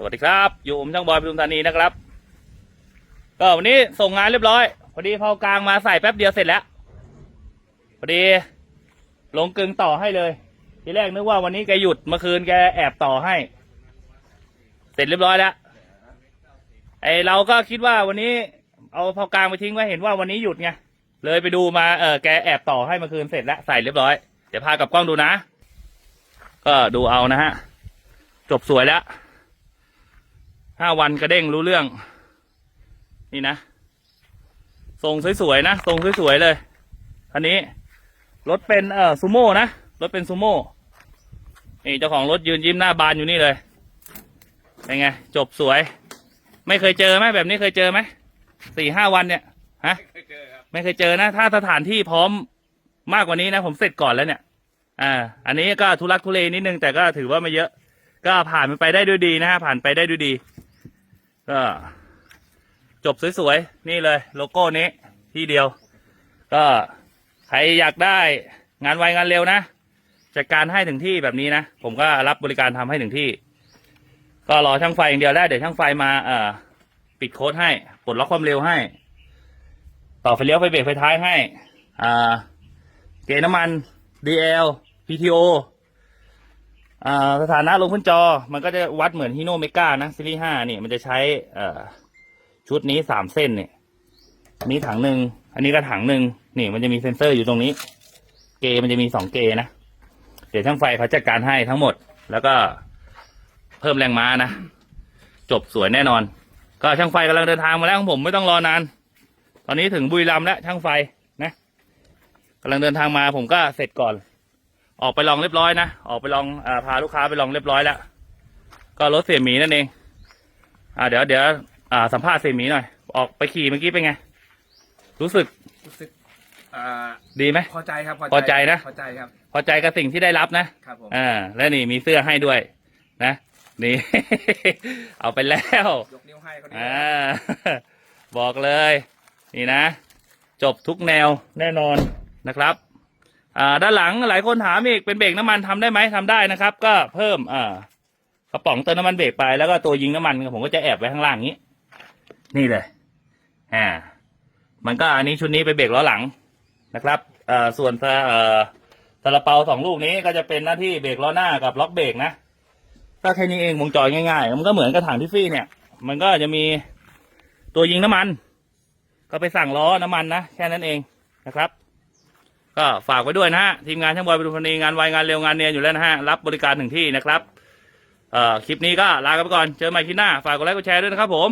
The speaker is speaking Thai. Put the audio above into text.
สวัสดีครับ อยู่ผมช่างบอยปทุมธานีนะครับ ก็วันนี้ส่งงานเรียบร้อย พอดีพอกลางมาใส่แป๊บเดียวเสร็จแล้ว พอดี ลงกึงต่อให้เลย ทีแรกนึกว่าวันนี้แกหยุดเมื่อคืนแกแอบต่อให้ เสร็จเรียบร้อยแล้ว ไอเราก็คิดว่าวันนี้ เอาพอกลางไปทิ้งไว้เห็นว่าวันนี้หยุดไง เลยไปดูมาเออแกแอบต่อให้เมื่อคืนเสร็จแล้วใส่เรียบร้อย เดี๋ยวพากับกล้องดูนะ ก็ดูเอานะฮะ จบสวยแล้ว ห้าวันกระเด้งรู้เรื่อง นี่นะทรงสวยๆนะทรงสวยๆเลยคันนี้ รถเป็นเอ่อซูโม่นะรถเป็นซูโม่นี่เจ้าของรถยืนยิ้มหน้าบานอยู่นี่เลยเป็นไง จบสวย ไม่เคยเจอไหมแบบนี้เคยเจอไหมสี่ห้าวันเนี่ยฮะไม่เคยเจอนะ ถ้าสถานที่พร้อมมากกว่านี้นะ ผมเสร็จก่อนแล้วเนี่ยอ่าอันนี้ก็ทุลักทุเลนิดนึงแต่ก็ถือว่าไม่เยอะ ก็ผ่านมันไปได้ด้วยดีนะฮะผ่านไปได้ด้วยดี ก็จบสวยๆ นี่เลยโลโก้นี้ที่เดียว ก็ใครอยากได้งานไวงานเร็วนะจัดการให้ถึงที่แบบนี้นะ ผมก็รับบริการทำให้ถึงที่ ก็รอช่างไฟอย่างเดียวได้เดี๋ยวช่างไฟมาเอ่อปิดโค้ดให้ปลดล็อกความเร็วให้ ต่อไฟเลี้ยวไฟเบรกไฟท้ายให้อ่าเกณฑ์น้ำมัน DL PTO อ่าสถานะลงขึ้นจอมันก็จะวัดเหมือนฮีโนเมกานะซีรีส์ห้านี่มันจะใช้เอ่อชุดนี้สามเส้นเนี่ยนี้ถังหนึ่งอันนี้ก็ถังหนึ่งนี่มันจะมีเซ็นเซอร์อยู่ตรงนี้ เกมันจะมีสองเกนะเดี๋ยวช่างไฟเขาจัดการให้ทั้งหมด แล้วก็เพิ่มแรงม้านะจบสวยแน่นอน ก็ช่างไฟกำลังเดินทางมาแล้วของผมไม่ต้องรอนาน ตอนนี้ถึงบุรีรัมย์แล้วช่างไฟนะกำลังเดินทางมาผมก็เสร็จก่อน ออกไปลองเรียบร้อยนะ ออกไปลองอาพาลูกค้าไปลองเรียบร้อยแล้ว ก็รถเสี่ยหมีนั่นเอง อ่าเดี๋ยวเดี๋ยวอ่าสัมภาษณ์เสี่ยหมีหน่อย ออกไปขี่เมื่อกี้เป็นไง รู้สึกรู้สึกอ่าดีไหมพอใจครับพอใจนะพอใจครับ พอใจกับสิ่งที่ได้รับนะครับผมอ่าและนี่มีเสื้อให้ด้วย นะนี่ เอาไปแล้วยกนิ้วให้เขาดีอ่าบอกเลย นี่นะ จบทุกแนวแน่นอนนะครับ อ่าด้านหลังหลายคนถามอีกเป็นเบรกน้ำมันทำได้ไหมทำได้นะครับ ก็เพิ่มอ่ากระป๋องเติมน้ำมันเบรกไปแล้วก็ตัวยิงน้ำมันผมก็จะแอบไว้ข้างล่างนี้ นี่เลยอ่ามันก็อันนี้ชุดนี้ไปเบรกล้อหลังนะครับเอ่อส่วนซาเอ่อซาลาเปาสองลูกนี้ก็จะเป็นหน้าที่เบรกล้อหน้ากับล็อกเบรกนะก็แค่นี้เองวงจรง่ายๆ มันก็เหมือนกระถางที่ฟี่เนี่ย มันก็จะมีตัวยิงน้ำมัน ก็ไปสั่งล้อน้ำมันนะแค่นั้นเองนะครับ ก็ฝากไว้ด้วยนะฮะทีมงานช่างบอยปทุมธานีงานวายงานเร็วงานเนียนอยู่แล้วนะฮะรับบริการถึงที่นะครับเอ่อคลิปนี้ก็ลากันไปก่อนเจอกันใหม่คลิปหน้าฝากกดไลค์กดแชร์ด้วยนะครับผม